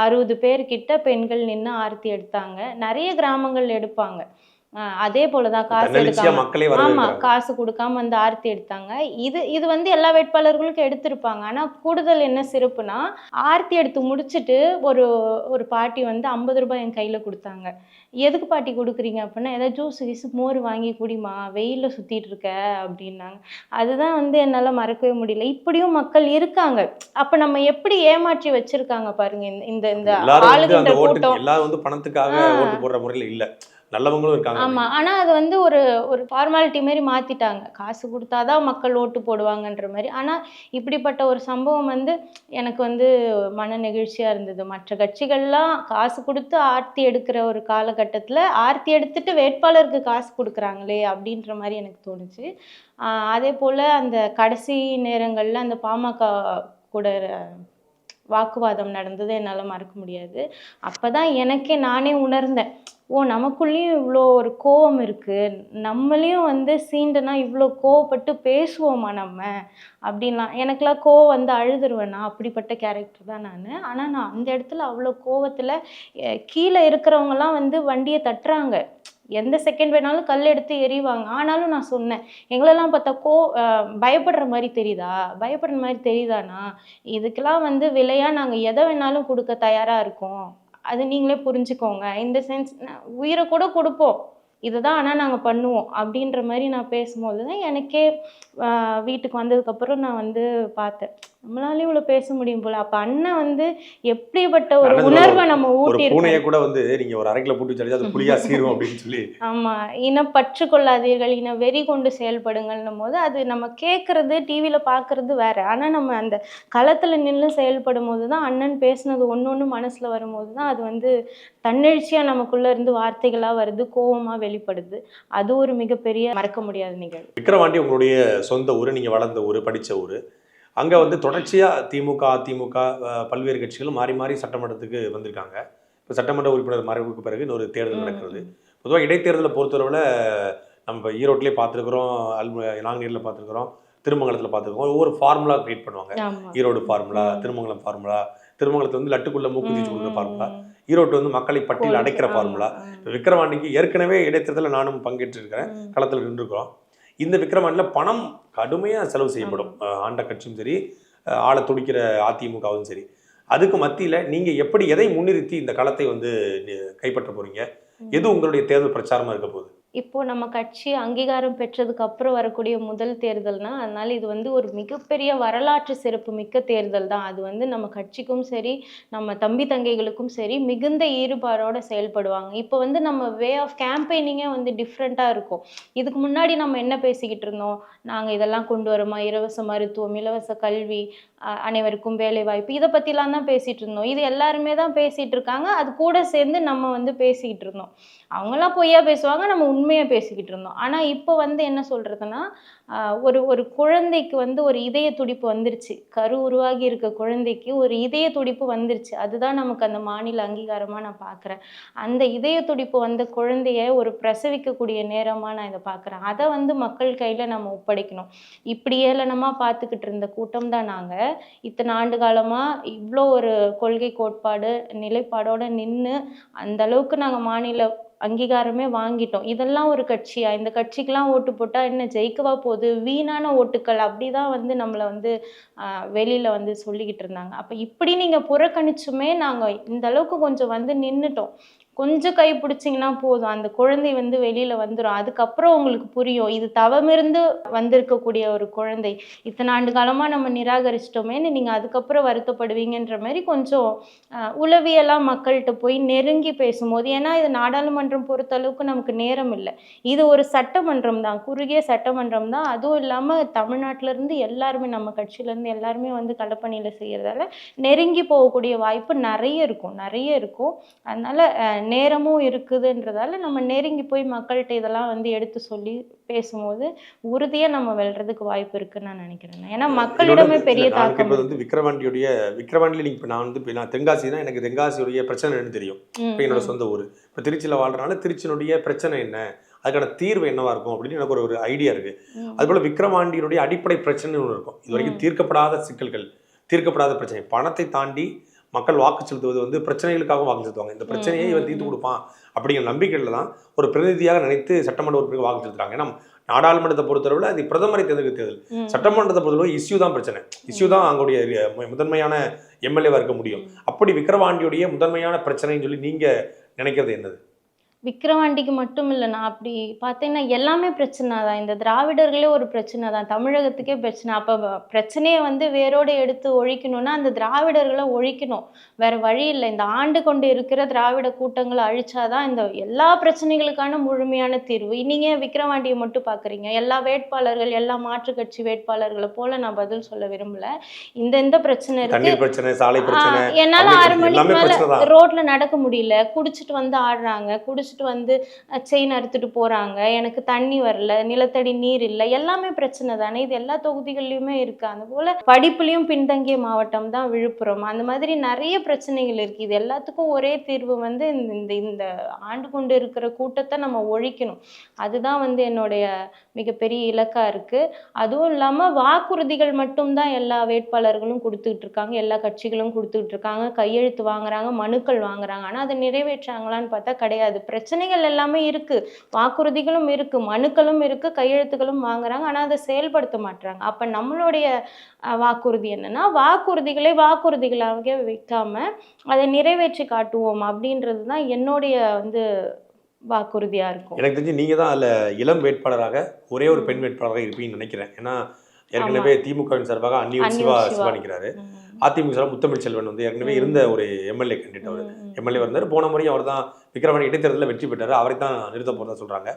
அறுபது பேர் கிட்ட பெண்கள் நின்று ஆர்த்தி எடுத்தாங்க. நிறைய கிராமங்கள் எடுப்பாங்க. அதே போலதான் காசு எடுக்காம ஆமா காசு கொடுக்காம வந்து ஆர்த்தி எடுத்தாங்க. இது இது வந்து எல்லா வேட்பாளர்களுக்கும் எடுத்திருப்பாங்க. ஆனா கூடுதல் என்ன சிறப்புனா ஆர்த்தி எடுத்து முடிச்சிட்டு ஒரு ஒரு பாட்டி வந்து ஐம்பது ரூபாய் என் கையில கொடுத்தாங்க. எதுக்கு பாட்டி கொடுக்குறீங்க? அப்படின்னா ஏதாவது ஜூஸ் கீஸ் மோர் வாங்கி குடிமா வெயில்ல சுத்திட்டு இருக்க அப்படின்னாங்க. அதுதான் வந்து என்னால மறக்கவே முடியல. இப்படியும் மக்கள் இருக்காங்க. அப்ப நம்ம எப்படி ஏமாற்றி வச்சிருக்காங்க பாருங்க இந்த- இந்த இந்த எல்லாரும் வந்து ஆளுகின்ற அந்த ஓட்டு கூட்டம். எல்லாரும் வந்து பணத்துக்காக. ஓட்டு போடுற முறையில இல்ல. நல்லவங்களும் இருக்காங்க ஆமா. ஆனா அது வந்து ஒரு ஒரு ஃபார்மாலிட்டி மாதிரி மாத்திட்டாங்க. காசு கொடுத்தாதான் மக்கள் ஓட்டு போடுவாங்கன்ற மாதிரி ஆனா இப்படிப்பட்ட ஒரு சம்பவம் வந்து எனக்கு வந்து மன நெகிழ்ச்சியா இருந்தது. மற்ற கட்சிகள்லாம் காசு கொடுத்து ஆர்த்தி எடுக்கிற ஒரு காலகட்டத்தில் ஆர்த்தி எடுத்துட்டு வேட்பாளருக்கு காசு கொடுக்குறாங்களே அப்படின்ற மாதிரி எனக்கு தோணுச்சு. அதே போல் அந்த கடைசி நேரங்களில் அந்த பாமக கூட வாக்குவாதம் நடந்தது என்னால் மறக்க முடியாது. அப்போ தான் எனக்கே நானே உணர்ந்தேன் ஓ நமக்குள்ளேயும் இவ்வளோ ஒரு கோவம் இருக்குது நம்மளையும் வந்து சீண்டனா இவ்வளோ கோவப்பட்டு பேசுவோமா நம்ம? அப்படின்லாம். எனக்கெல்லாம் கோவம் வந்து அழுதுருவேண்ணா அப்படிப்பட்ட கேரக்டர் தான் நான். ஆனால் நான் அந்த இடத்துல அவ்வளோ கோவத்தில் கீழே இருக்கிறவங்கலாம் வந்து வண்டியை தட்டுறாங்க. எந்த செகண்ட் வேணாலும் கல் எடுத்து எறிவாங்க. ஆனாலும் நான் சொன்னேன் எங்களெல்லாம் பார்த்தா கோ பயப்படுற மாதிரி தெரியுதா? பயப்படுற மாதிரி தெரியுதாண்ணா இதுக்கெல்லாம் வந்து விலையாக நாங்கள் எதை வேணாலும் கொடுக்க தயாராக இருக்கோம். அது நீங்களே புரிஞ்சுக்கோங்க. இந்த சென்ஸ் உயிரை கூட கொடுப்போம். இதுதான் ஆனால் நாங்கள் பண்ணுவோம். அப்படின்ற மாதிரி நான் பேசும்போது தான் எனக்கே வீட்டுக்கு வந்ததுக்கப்புறம் நான் வந்து பார்த்தேன். நம்மளாலையும் இவ்வளோ பேச முடியும் போல. அப்போ அண்ணன் வந்து எப்படிப்பட்ட ஒரு உணர்வை நம்ம ஊட்டி பூனையை கூட வந்து நீங்க ஒரு அரைக்கில போட்டு வச்சாலே அது புளியா சீரும் அப்படின்னு சொல்லி. [laughs] ஆமா. இன பற்று கொள்ளாதீர்கள் இன வெறி கொண்டு செயல்படுங்கள்னும் போது அது நம்ம கேட்கறது டிவியில பார்க்கறது வேற. ஆனா நம்ம அந்த களத்துல நின்று செயல்படும் போது தான் அண்ணன் பேசுனது ஒண்ணு ஒண்ணு மனசுல வரும்போது தான் அது வந்து தன்னெழுச்சியா நமக்குள்ள இருந்து வார்த்தைகளா வருது கோவமா வெளிப்படுது. அது ஒரு மிகப்பெரிய மறக்க முடியாத நிகழ்வு. விக்கிரவாண்டி உங்களுடைய சொந்த ஊர் நீங்க வளர்ந்த ஊர் படிச்ச ஊர். அங்க வந்து தொடர்ச்சியா திமுக அதிமுக பல்வேறு கட்சிகளும் மாறி மாறி சட்டமன்றத்துக்கு வந்திருக்காங்க. இப்போ சட்டமன்ற உறுப்பினர் மறைவுக்கு பிறகு இன்னொரு தேர்தல் நடக்கிறது. பொதுவாக இடைத்தேர்தலை பொறுத்தளவில் நம்ம ஈரோட்லேயே பார்த்துருக்குறோம் அல் நாங்குநேரில் பார்த்துருக்குறோம் திருமங்கலத்தில் பார்த்துருக்கோம். ஒவ்வொரு ஃபார்முலா கிரியேட் பண்ணுவாங்க. ஈரோடு ஃபார்முலா திருமங்கலம் ஃபார்முலா திருமங்கலத்தில் வந்து லட்டுக்குள்ள மூக்குத்தி கொடுக்குற ஃபார்முலா ஈரோட்டு வந்து மக்களை பட்டியல் அடைக்கிற ஃபார்முலா இப்போ விக்கிரவாண்டிக்கு ஏற்கனவே இடைத்தேர்தலில் நானும் பங்கேற்றிருக்கிறேன். களத்தில் நின்றுக்கிறோம் இந்த விக்கிரவாண்டியில் பணம் கடுமையாக செலவு செய்யப்படும். ஆண்ட கட்சியும் சரி ஆளை துடிக்கிற அதிமுகவும் சரி. அதுக்கு மத்தியில் நீங்கள் எப்படி எதை முன்னிறுத்தி இந்த களத்தை வந்து கைப்பற்ற போறீங்க? எது உங்களுடைய தேர்தல் பிரச்சாரமாக இருக்க போகுது? இப்போ நம்ம கட்சி அங்கீகாரம் பெற்றதுக்கு அப்புறம் வரக்கூடிய முதல் தேர்தல்னா அதனால இது வந்து ஒரு மிகப்பெரிய வரலாற்று சிறப்பு மிக்க தேர்தல் தான். அது வந்து நம்ம கட்சிக்கும் சரி நம்ம தம்பி தங்கைகளுக்கும் சரி மிகுந்த ஈடுபாடோட செயல்படுவாங்க. இப்போ வந்து நம்ம வே ஆஃப் கேம்பெயினிங்கே வந்து டிஃப்ரெண்ட்டாக இருக்கும். இதுக்கு முன்னாடி நம்ம என்ன பேசிக்கிட்டு இருந்தோம்? நாங்கள் இதெல்லாம் கொண்டு வரோமா? இலவச மருத்துவம் இலவச கல்வி அனைவருக்கும் வேலை வாய்ப்பு இதை பற்றிலாம் தான் பேசிகிட்டு இருந்தோம். இது எல்லாருமே தான் பேசிகிட்டு இருக்காங்க. அது கூட சேர்ந்து நம்ம வந்து பேசிக்கிட்டு இருந்தோம். அவங்களாம் பொய்யா பேசுவாங்க. நம்ம உண்மையாக பேசிக்கிட்டு இருந்தோம். ஆனால் இப்போ வந்து என்ன சொல்கிறதுனா ஒரு ஒரு குழந்தைக்கு வந்து ஒரு இதய துடிப்பு வந்துருச்சு. கரு உருவாகி இருக்க குழந்தைக்கு ஒரு இதய துடிப்பு வந்துருச்சு. அதுதான் நமக்கு அந்த மாநில அங்கீகாரமாக நான் பார்க்குறேன் அந்த இதய துடிப்பு வந்த குழந்தைய ஒரு பிரசவிக்கக்கூடிய நேரமாக நான் இதை பார்க்குறேன் அதை வந்து மக்கள் கையில் நம்ம ஒப்படைக்கணும். இப்படி ஏளனமாக பார்த்துக்கிட்டு இருந்த கூட்டம் தான் நாங்கள் இத்தனை ஆண்டு காலமாக இவ்வளோ ஒரு கொள்கை கோட்பாடு நிலைப்பாடோடு நின்று அந்த அளவுக்கு நாங்கள் மாநில அங்கீகாரமே வாங்கிட்டோம். இதெல்லாம் ஒரு கட்சியா? இந்த கட்சிக்கெல்லாம் ஓட்டு போட்டால் என்ன ஜெயிக்கவா போகுது? வீணான ஓட்டுக்கள் அப்படிதான் வந்து நம்மளை வந்து ஆஹ், வெளியில வந்து சொல்லிக்கிட்டு இருந்தாங்க. அப்போ இப்படி நீங்கள் புறக்கணிச்சுமே நாங்கள் இந்த அளவுக்கு கொஞ்சம் வந்து நின்றுட்டோம் கொஞ்சம் கை பிடிச்சிங்கன்னா போதும். அந்த குழந்தை வந்து வெளியில வந்துடும் அதுக்கப்புறம் உங்களுக்கு புரியும். இது தவமிருந்து வந்திருக்கக்கூடிய ஒரு குழந்தை. இத்தனை ஆண்டு காலமா நம்ம நிராகரிச்சிட்டோமேன்னு நீங்க அதுக்கப்புறம் வருத்தப்படுவீங்கன்ற மாதிரி கொஞ்சம் உளவியெல்லாம் மக்கள்கிட்ட போய் நெருங்கி பேசும்போது ஏன்னா இது நாடாளுமன்றம் பொறுத்த அளவுக்கு நமக்கு நேரம் இல்லை. இது ஒரு சட்டமன்றம் தான். குறுகிய சட்டமன்றம் தான். அதுவும் இல்லாம தமிழ்நாட்டுல இருந்து எல்லாருமே நம்ம கட்சியிலேருந்து எல்லாருமே வந்து களப்பணியில செய்யறதால நெருங்கி போகக்கூடிய வாய்ப்பு நிறைய இருக்கும். நிறைய இருக்கும். அதனால நேரமும் இருக்குதுன்றதால நம்ம நெருங்கி போய் மக்கள்கிட்ட இதெல்லாம் வந்து எடுத்து சொல்லி பேசும்போது உறுதியா நம்ம வெல்றதுக்கு வாய்ப்பு இருக்குன்னு நான் நினைக்கிறேன் ஏன்னா மக்களிடமே பெரிய தாக்கம் வந்து விக்கிரவாண்டியுடைய விக்கிரவாண்டியில் நீங்க இப்போ நான் வந்து இப்போ நான் தென்காசினா எனக்கு தென்காசியுடைய பிரச்சனை என்னன்னு தெரியும். இப்போ என்னோட. சொந்த ஊர். இப்போ திருச்சியில் வாழ்றனால திருச்சியினுடைய பிரச்சனை என்ன? அதுக்கான தீர்வு என்னவா இருக்கும்? அப்படின்னு எனக்கு ஒரு ஒரு ஐடியா இருக்கு. அதுபோல விக்ரமாண்டியினுடைய அடிப்படை பிரச்சனை ஒன்று இருக்கும். இது வரைக்கும். தீர்க்கப்படாத சிக்கல்கள் தீர்க்கப்படாத பிரச்சனை. பணத்தை தாண்டி மக்கள் வாக்கு செலுத்துவது வந்து பிரச்சனைகளுக்காக வாக்கு செலுத்துவாங்க. இந்த பிரச்சனையை ம், தீர்த்து. கொடுப்பான் அப்படிங்கிற நம்பிக்கையில தான் ஒரு பிரதிநிதியாக நினைத்து சட்டமன்ற உறுப்பினர் வாக்கு செலுத்துறாங்க. ஏன்னா நாடாளுமன்றத்தை பொறுத்தளவில் அது பிரதமரை தேர்ந்தெடுக்க தேர்தல். சட்டமன்றத்தை பொறுத்தளவு இஷ்யூ தான் பிரச்சனை. இஷ்யூ தான் அங்களுடைய ரி- முதன்மையான எம்எல்ஏவா இருக்க முடியும். அப்படி விக்கிரவாண்டியுடைய முதன்மையான பிரச்சனைன்னு சொல்லி நீங்க நினைக்கிறது என்னது? விக்கிரவாண்டிக்கு மட்டும் இல்லை நான் அப்படி பார்த்தீங்கன்னா எல்லாமே பிரச்சனை தான். இந்த திராவிடர்களே ஒரு பிரச்சனை தான். தமிழகத்துக்கே பிரச்சனை. அப்போ பிரச்சனையை வந்து வேரோடு எடுத்து ஒழிக்கணும்னா அந்த திராவிடர்களை ஒழிக்கணும். வேற வழி இல்லை. இந்த ஆண்டு கொண்டு இருக்கிற திராவிட கூட்டங்களை அழிச்சாதான் இந்த எல்லா பிரச்சனைகளுக்கான முழுமையான தீர்வு. நீங்க ஏன் விக்கிரவாண்டியை மட்டும் பார்க்குறீங்க? எல்லா வேட்பாளர்கள் எல்லா மாற்றுக் கட்சி வேட்பாளர்களை போல நான் பதில் சொல்ல விரும்பல. இந்த இந்த பிரச்சனை இருக்கு. என்னால ஆறு மணிக்கு மேல. ரோட்ல நடக்க முடியல. குடிச்சிட்டு வந்து ஆடுறாங்க. குடிச்சிட்டு வந்து செயின் அறுத்துட்டு போறாங்க. எனக்கு தண்ணி வரல நிலத்தடி நீர் இல்லை எல்லாமே பிரச்சனை தானே. இது எல்லா தொகுதிகள்லயுமே இருக்கு. அது போல படிப்புலயும் பின்தங்கிய மாவட்டம் தான் விழுப்புரம். அந்த மாதிரி நிறைய பிரச்சனைகள் இருக்கு. இது எல்லாத்துக்கும் ஒரே தீர்வு வந்து இந்த இந்த ஆண்டு கொண்டு இருக்கிற கூட்டத்தை நம்ம ஒழிக்கணும். அதுதான் வந்து என்னுடைய மிகப்பெரிய இலக்கா இருக்கு. அதுவும் இல்லாம வாக்குறுதிகள் மட்டும்தான் எல்லா வேட்பாளர்களும் கொடுத்துக்கிட்டு இருக்காங்க. எல்லா கட்சிகளும் கொடுத்துக்கிட்டு இருக்காங்க. கையெழுத்து வாங்குறாங்க மனுக்கள் வாங்குறாங்க. ஆனா அதை நிறைவேற்றாங்களான்னு பார்த்தா கிடையாது. பிரச்சனைகள் எல்லாமே இருக்கு. வாக்குறுதிகளும் இருக்கு. மனுக்களும் இருக்கு. கையெழுத்துகளும் வாங்குறாங்க. ஆனா அதை செயல்படுத்த மாட்றாங்க. அப்ப நம்மளுடைய வாக்குறுதி என்னன்னா வாக்குறுதிகளை வாக்குறுதிகளாக வைக்காம அதை நிறைவேற்றி காட்டுவோம் அப்படின்றது தான் என்னுடைய வந்து வாக்குறுதியா இருக்கும். எனக்கு தெரிஞ்சு நீங்க தான் அதுல இளம் வேட்பாளராக ஒரே ஒரு பெண் வேட்பாளராக இருப்பீங்கன்னு நினைக்கிறேன். ஏன்னா ஏற்கனவே திமுகவின் சார்பாக அந்நியூர் சிவா சிவா. நிற்கிறாரு. அதிமுக சார்பாக முத்தமிழ் செல்வன் வந்து ஏற்கனவே. இருந்த ஒரு எம்எல்ஏ கேண்டிடேட் அவர். எம்எல்ஏ வந்தார் போன முறையும் அவர் தான் விக்ரவாணி இடைத்தேர்தலில் வெற்றி பெற்றார். அவரை தான் நிறுத்த போகிறதா சொல்கிறாங்க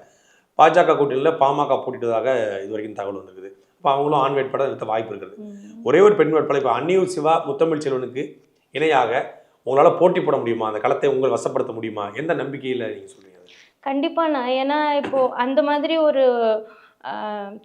பாஜக கூட்டணியில் பாமக போட்டிட்டதாக இது வரைக்கும் தகவல் வந்திருக்குது. இப்போ அவங்களும் ஆண் வேட்பாளர் நிறுத்த வாய்ப்பு இருக்குது. ம். ஒரே ஒரு பெண் வேட்பாளர் இப்போ அந்நியூர் சிவா முத்தமிழ் செல்வனுக்கு இணையாக உங்களால் போட்டி போட முடியுமா? அந்த களத்தை உங்கள் வசப்படுத்த முடியுமா? எந்த நம்பிக்கையில் நீங்கள் சொல்றீங்க கண்டிப்பா நான். ஏன்னா இப்போ அந்த மாதிரி ஒரு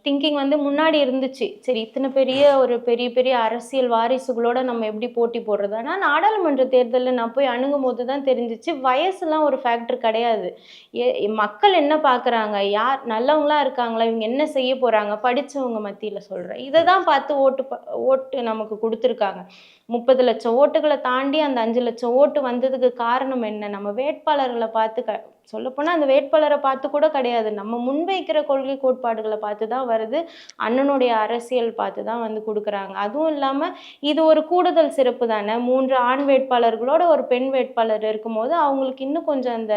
திங்கிங் வந்து முன்னாடி இருந்துச்சு. சரி இத்தனை பெரிய ஒரு பெரிய பெரிய அரசியல் வாரிசுகளோட நம்ம எப்படி போட்டி போடுறது? ஆனால் நாடாளுமன்ற தேர்தலில் நான் போய் அணுகும் போது தான் தெரிஞ்சிச்சு வயசுலாம் ஒரு ஃபேக்டர் கிடையாது. ஏ மக்கள் என்ன பார்க்குறாங்க யார் நல்லவங்களா இருக்காங்களா? இவங்க என்ன செய்ய போகிறாங்க படித்தவங்க மத்தியில் சொல்கிறேன் இதை தான் பார்த்து ஓட்டு ப- ஓட்டு நமக்கு கொடுத்துருக்காங்க. முப்பது லட்சம் ஓட்டுகளை தாண்டி அந்த அஞ்சு லட்சம் ஓட்டு வந்ததுக்கு காரணம் என்ன? நம்ம வேட்பாளர்களை பார்த்து க சொல்லப்போனால் அந்த வேட்பாளரை பார்த்து கூட கிடையாது. நம்ம முன்வைக்கிற கொள்கை கோட்பாடுகளை பார்த்து தான் வருது. அண்ணனுடைய அரசியல் பார்த்து தான் வந்து கொடுக்குறாங்க. அதுவும் இல்லாமல் இது ஒரு கூடுதல் சிறப்பு தானே? மூன்று ஆண் வேட்பாளர்களோட ஒரு பெண் வேட்பாளர் இருக்கும்போது அவங்களுக்கு இன்னும் கொஞ்சம் அந்த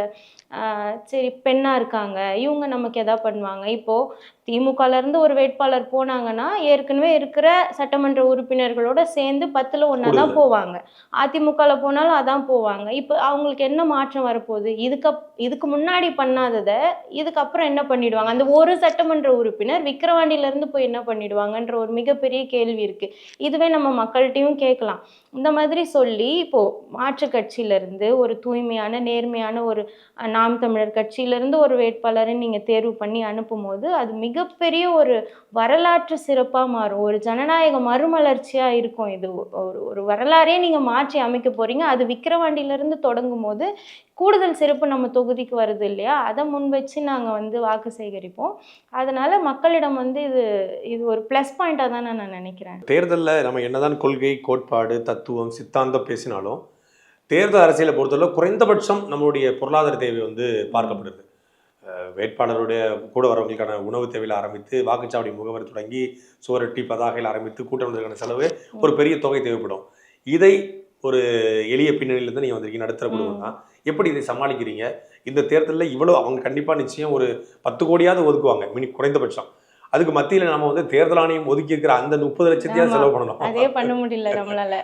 சரி பெண்ணாக இருக்காங்க. இவங்க நமக்கு எதா பண்ணுவாங்க? இப்போது திமுகல இருந்து ஒரு வேட்பாளர் போனாங்கன்னா ஏற்கனவே இருக்கிற சட்டமன்ற உறுப்பினர்களோட சேர்ந்து பத்தில் ஒன்றா தான். போவாங்க. அதிமுகல போனாலும் அதான் போவாங்க. இப்போ அவங்களுக்கு என்ன மாற்றம் வரப்போகுது? இதுக்கு இதுக்கு முன்னாடி பண்ணாததை இதுக்கப்புறம் என்ன பண்ணிடுவாங்க? அந்த ஒரு சட்டமன்ற உறுப்பினர் விக்கிரவாண்டியில இருந்து போய் என்ன பண்ணிடுவாங்கன்ற ஒரு மிகப்பெரிய கேள்வி இருக்கு. இதுவே நம்ம மக்கள்கிட்டயும் கேட்கலாம். இந்த மாதிரி சொல்லி இப்போ மாற்று கட்சியில இருந்து ஒரு தூய்மையான நேர்மையான ஒரு நாம் தமிழர் கட்சியில இருந்து ஒரு வேட்பாளரை நீங்க தேர்வு பண்ணி அனுப்பும்போது அது மிகப்பெரிய ஒரு வரலாற்று சிறப்பாக மாறும். ஒரு ஜனநாயக மறுமலர்ச்சியாக இருக்கும் இது. ஒரு ஒரு வரலாறே நீங்கள் மாற்றி அமைக்க போகிறீங்க அது விக்கிரவாண்டியிலேருந்து தொடங்கும் போது கூடுதல் சிறப்பு நம்ம தொகுதிக்கு வருது இல்லையா? அதை முன் வச்சு நாங்கள் வந்து வாக்கு சேகரிப்போம். அதனால மக்களிடம் வந்து இது இது ஒரு ப்ளஸ் பாயிண்ட்டாக தான் நான் நினைக்கிறேன். தேர்தலில் நம்ம என்னதான் கொள்கை கோட்பாடு தத்துவம் சித்தாந்தம் பேசினாலும் தேர்தல் அரசியலை பொறுத்தவரை குறைந்தபட்சம் நம்மளுடைய பொருளாதார தேவை வந்து பார்க்கப்படுது. வேட்பாளருடைய கூட வரவங்களுக்கான உணவு தேவையில் ஆரம்பித்து வாக்குச்சாவடி முகவரி தொடங்கி சுவரொட்டி பதாகையில் ஆரம்பித்து கூட்டணத்திற்கான செலவு ஒரு பெரிய தொகை தேவைப்படும். இதை ஒரு எளிய பின்னணியிலேருந்து நீங்கள் வந்திருக்கீங்க நடுத்தர குடும்பம் தான் எப்படி இதை சமாளிக்கிறீங்க? இந்த தேர்தலில் இவ்வளோ அவங்க கண்டிப்பாக நிச்சயம் ஒரு பத்து கோடியாவது ஒதுக்குவாங்க மினி குறைந்தபட்சம். அதுக்கு மத்தியில் நம்ம வந்து தேர்தல் ஆணையம் ஒதுக்கி இருக்கிற அந்த முப்பது லட்சத்தையாவது. செலவு பண்ணணும். அதே பண்ண முடியல நம்மளால.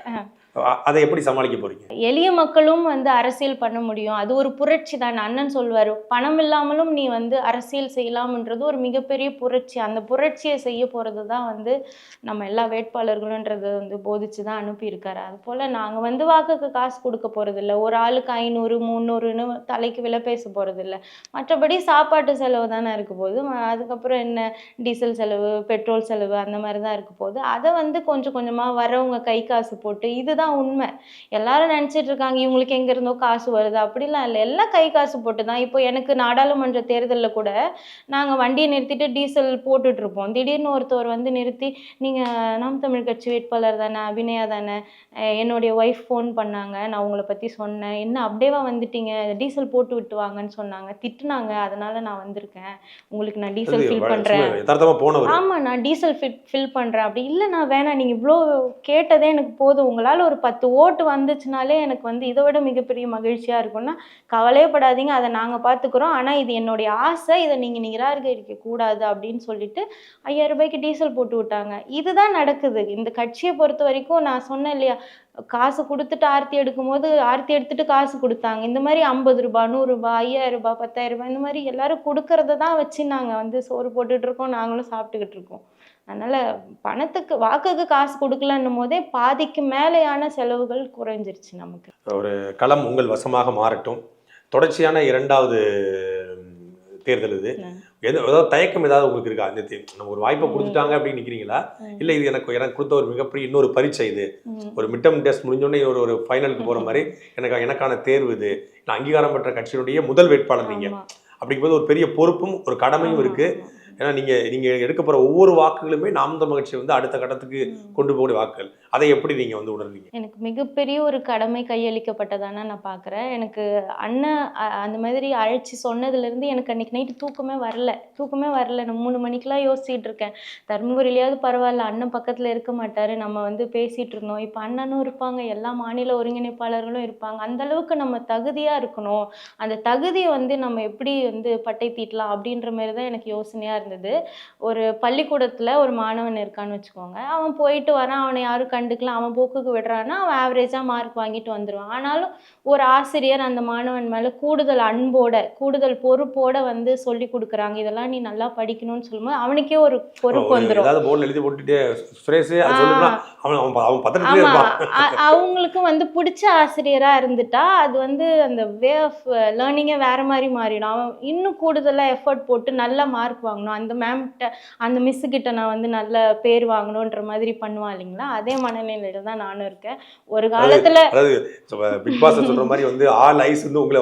அதை எப்படி சமாளிக்க போறீங்க? எளிய மக்களும் வந்து அரசியல் பண்ண முடியும். அது ஒரு புரட்சி தான். அண்ணன் சொல்வாரு பணம் இல்லாமலும் நீ வந்து அரசியல் செய்யலாம்ன்றது ஒரு மிகப்பெரிய புரட்சி. அந்த புரட்சியை செய்ய போறது தான் வந்து நம்ம எல்லா வேட்பாளர்களுன்றது வந்து போதிச்சு தான் அனுப்பியிருக்காரு. அது போல நாங்க வந்து வாக்குக்கு காசு கொடுக்க போறது ஒரு ஆளுக்கு ஐநூறு முந்நூறுன்னு தலைக்கு விலை பேச போறது மற்றபடி சாப்பாட்டு செலவு தானே இருக்க போது அதுக்கப்புறம் என்ன? டீசல் செலவு பெட்ரோல் செலவு அந்த மாதிரி தான் இருக்க போகுது. அதை வந்து கொஞ்சம் கொஞ்சமா வரவங்க கை காசு போட்டு இதுதான் உண்மை. எல்லாரும் நினைச்சிட்டு இருக்காங்க இவங்களுக்கு எங்க இருந்தோ காசு வருது. அப்படிலாம் இல்லை. எல்லாம் கை காசு போட்டு தான் இப்போ எனக்கு நாடாளுமன்ற தேர்தலில் கூட நாங்க வண்டியை நிறுத்திட்டு டீசல் போட்டுட்டு இருப்போம். திடீர்னு ஒருத்தவர் வந்து நிறுத்தி நீங்க நாம் தமிழ் கட்சி வேட்பாளர் தானே அபிநயா தானே என்னுடைய ஒய்ஃப் ஃபோன் பண்ணாங்க நான் உங்களை பத்தி சொன்னேன். என்ன அப்படியேவா வந்துட்டீங்க? டீசல் போட்டு விட்டு வாங்கன்னு சொன்னாங்க. திட்டுனாங்க. அதனால நான் வந்திருக்கேன். உங்களுக்கு நான் டீசல் ஃபில் பண்றேன். யதார்த்தமா போனவர். ஆமா நான் டீசல் ஃபிட் ஃபில் பண்றேன். அப்படி இல்லை நான் வேணாம். நீங்க இவ்வளோ கேட்டதே எனக்கு போதும். உங்களால ஒரு பத்து ஓட்டு வந்துச்சுனாலே எனக்கு வந்து இதை விட மிகப்பெரிய மகிழ்ச்சியாக இருக்கும்னா கவலையப்படாதீங்க. அதை நாங்கள் பார்த்துக்குறோம் ஆனால் இது என்னுடைய ஆசை. இதை நீங்கள் நிராகரிக்க கூடாது அப்படின்னு சொல்லிட்டு ஐயாயிரம் ரூபாய்க்கு டீசல் போட்டு விட்டாங்க. இதுதான் நடக்குது. இந்த கட்சியை பொறுத்த வரைக்கும் நான் சொன்னேன் இல்லையா காசு கொடுத்துட்டு ஆர்த்தி எடுக்கும்போது ஆர்த்தி எடுத்துட்டு காசு கொடுத்தாங்க. இந்த மாதிரி ஐம்பது ரூபாய் நூறுரூபா ஐயாயிரம் ரூபாய் பத்தாயிரம் ரூபாய் இந்த மாதிரி எல்லாரும் கொடுக்கறத தான் வச்சு நாங்கள் வந்து சோறு போட்டுட்ருக்கோம் நாங்களும் சாப்பிட்டுக்கிட்டு இருக்கோம். அதனால பணத்துக்கு வாக்குக்கு காசு கொடுக்கலன்னும் போதே பாதிக்கு மேலேயான செலவுகள் குறைஞ்சிருச்சு நமக்கு ஒரு களம் உங்கள் வசமாக மாறட்டும் தொடர்ச்சியான இரண்டாவது தேர்தல் இது. எது ஏதாவது தயக்கம் ஏதாவது உங்களுக்கு இருக்கா இந்த தே- நம்ம ஒரு வாய்ப்பை கொடுத்துட்டாங்க அப்படின்னு நிக்கிறீங்களா ம். இல்ல இது எனக்கு எனக்கு கொடுத்த ஒரு மிகப்பெரிய இன்னொரு பரீட்சை இது. ஒரு மிட்டம் டெஸ்ட் முடிஞ்சோடனே ஒரு ஒரு ஃபைனலுக்கு போற மாதிரி எனக்கு எனக்கான தேர்வு இது நான் அங்கீகாரம் பெற்ற கட்சியினுடைய முதல் வேட்பாளர் நீங்க ஆமா. அப்படிங்கும்போது ஒரு பெரிய பொறுப்பும் ஒரு கடமையும் ஆமா, இருக்கு ஆமா. ஏன்னா நீங்க நீங்க எடுக்க போற ஒவ்வொரு வாக்குகளுமே நாம் தமிழ் கட்சி வந்து அடுத்த கட்டத்துக்கு. கொண்டு போகக்கூடிய வாக்குகள் அதை எப்படி நீங்க வந்து உணர்றீங்க எனக்கு மிகப்பெரிய ஒரு கடமை கையளிக்கப்பட்டதான நான் பார்க்குறேன் எனக்கு அண்ணன் அந்த மாதிரி அழைச்சி சொன்னதுலேருந்து எனக்கு அன்னைக்கு நைட்டு தூக்கமே வரல. தூக்கமே வரல. நான் மூணு மணிக்கெலாம் யோசிச்சுட்டு இருக்கேன். தருமபுரியிலையாவது பரவாயில்ல அண்ணன் பக்கத்தில் இருக்க மாட்டார். நம்ம வந்து பேசிகிட்டு இருந்தோம். இப்போ அண்ணனும் இருப்பாங்க. எல்லா மாநில ஒருங்கிணைப்பாளர்களும் இருப்பாங்க. அந்த அளவுக்கு நம்ம தகுதியாக இருக்கணும். அந்த தகுதியை வந்து நம்ம எப்படி வந்து பட்டை தீட்டலாம் அப்படின்ற மாதிரி தான் எனக்கு யோசனையாக இருந்தது. ஒரு பள்ளிக்கூடத்தில் ஒரு மாணவன் இருக்கான்னு வச்சுக்கோங்க. அவன் போயிட்டு வரான். அவனை யாரும் கண்டுக்கலாம். அவன் போக்குக்கு விடுறான்னா அவன் ஆவரேஜாக மார்க் வாங்கிட்டு வந்துடுவான் ஆனாலும் ஒரு ஆசிரியர் அந்த மாணவன் மேலே கூடுதல் அன்போட கூடுதல் பொறுப்போட வந்து சொல்லி கொடுக்குறாங்க. இதெல்லாம் நீ நல்லா படிக்கணும்னு சொல்லும்போது அவனுக்கே ஒரு பொறுப்பு வந்துடும் ஏதாவது போர்டில் எழுதி போட்டுட்டு சுரேஷ் அது சொல்லுனா அவன் அவன் அவன் பத்திரத்திலே ஆமா. இருப்பான். அ- அவங்களுக்கும் வந்து பிடிச்ச ஆசிரியரா இருந்துட்டா அது வந்து அந்த வே ஆஃப் லேர்னிங்கே வேற மாதிரி மாறிடும். அவன் இன்னும் கூடுதலா எஃபர்ட் போட்டு நல்ல மார்க் வாங்கணும். அந்த மேம்கிட்ட அந்த மிஸ் கிட்ட நான் வந்து நல்ல பேர் வாங்கணுன்ற மாதிரி பண்ணுவான் இல்லைங்களா? அதே மனநிலையில தான் நானும் இருக்கேன். ஒரு காலத்துல அதாவது பிக் பாஸ் சொல்ற மாதிரி வந்து ஆல் ஐஸ் வந்து உங்களை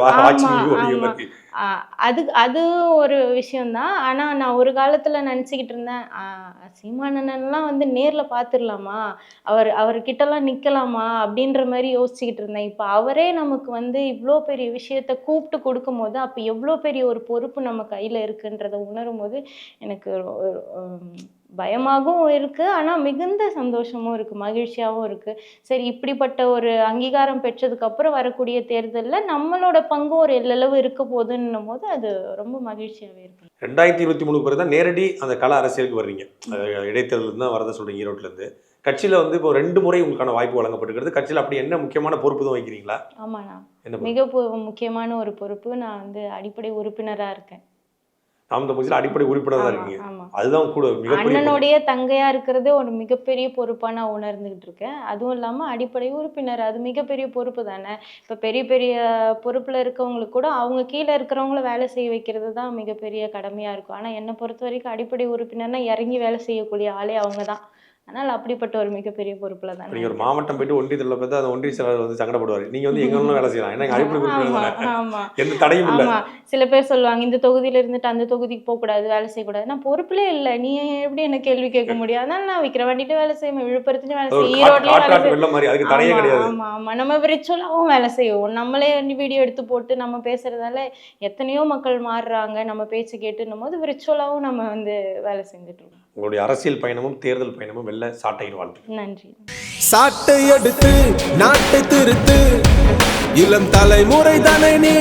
அது அது ஒரு விஷயம்தான். ஆனா நான் ஒரு காலத்துல நினச்சிக்கிட்டு இருந்தேன் ஆ, சீமானண்ணன்லாம் வந்து நேர்ல பார்த்துடலாமா அவர் அவர்கிட்டலாம் நிக்கலாமா? அப்படின்ற மாதிரி யோசிச்சுக்கிட்டு இருந்தேன். இப்போ அவரே நமக்கு வந்து இவ்வளோ பெரிய விஷயத்த கூப்பிட்டு கொடுக்கும்போது அப்போ எவ்வளோ பெரிய ஒரு பொறுப்பு நம்ம கையில இருக்குன்றதை உணரும் போது எனக்கு பயமாகவும் இருக்கு ஆனா மிகுந்த சந்தோஷமும் இருக்கு மகிழ்ச்சியாகவும் இருக்கு. சரி இப்படிப்பட்ட ஒரு அங்கீகாரம் பெற்றதுக்கு அப்புறம் வரக்கூடிய தேர்தல்ல நம்மளோட பங்கு ஒரு எல்லளவு இருக்க போகுதுன்னும் போது அது ரொம்ப மகிழ்ச்சியாவே இருக்கு. ரெண்டாயிரத்தி இருபத்தி மூணுக்கு பிறகு தான் நேரடி அந்த கல அரசியலுக்கு வர்றீங்க. இடைத்தேர்தல் தான் வரத சொல்றீங்க ஈரோட்ல இருந்து. கட்சியில வந்து இப்போ ரெண்டு முறை உங்களுக்கான வாய்ப்பு வழங்கப்பட்டிருக்கிறது. கட்சியில அப்படி என்ன முக்கியமான பொறுப்பு தான் வைக்கிறீங்களா? ஆமாண்ணா? மிக முக்கியமான ஒரு பொறுப்பு. நான் வந்து அடிப்படை உறுப்பினரா இருக்கேன். நாம் தமிழ்ச்சியில் அடிப்படை உறுப்பினர் தான் ஆமா, இருக்கீங்க. அதுதான் கூட. அண்ணனுடைய தங்கையா இருக்கிறதே ஒரு மிகப்பெரிய பொறுப்பா நான் உணர்ந்துகிட்டு இருக்கேன். அதுவும் இல்லாம அடிப்படை உறுப்பினர் அது மிகப்பெரிய பொறுப்பு தானே? இப்ப பெரிய பெரிய பொறுப்புல இருக்கவங்களுக்கு கூட அவங்க கீழே இருக்கிறவங்கள வேலை செய்ய வைக்கிறது தான் மிகப்பெரிய கடமையா இருக்கும். ஆனா என்னை பொறுத்த வரைக்கும் அடிப்படை உறுப்பினர்னா இறங்கி வேலை செய்யக்கூடிய ஆளே அவங்க தான். அதனால அப்படிப்பட்ட ஒரு மிகப்பெரிய பொறுப்புல தான் நீங்க ஒரு மாவட்டம் போயிட்டு ஒன்றியத்தில் பார்த்தா அந்த ஒன்றிய செயலாளர் வந்து சங்கடப்படுவார். நீங்க வந்து எங்க வேலை செய்யலாம்? ஏன்னா அடிப்படை எந்த தடையும் இல்லை. ஆமா. சில பேர் சொல்லுவாங்க இந்த தொகுதியில இருந்துட்டு அந்த தொகுதிக்கு போக கூடாது வேலை செய்யக்கூடாது. நான் பொறுப்புலே இல்ல. நீ எப்படி என்ன கேள்வி கேட்க முடியும்? அதனால நான் விக்கிற வண்டிட்டு வேலை செய்யும் விழுப்புரத்துலயும் வேலை செய்யும் ஈரோட்லயும் ஆமா, ஆமா நம்ம விரிச்சலாவும் வேலை செய்வோம். நம்மளே வீடியோ எடுத்து போட்டு நம்ம பேசுறதால எத்தனையோ மக்கள் மாறுறாங்க. நம்ம பேச்சு கேட்டுன்னும் போது விரிச்சலாவும் நம்ம வந்து வேலை செஞ்சுட்டு இருக்கோம். உங்களுடைய அரசியல் பயணமும் தேர்தல் பயணமும் வெள்ள சாட்டையின் வாழ்த்து. நன்றி. சாட்டை எடுத்து நாட்டை திருத்து. இளம் தலைமுறை தானே நீ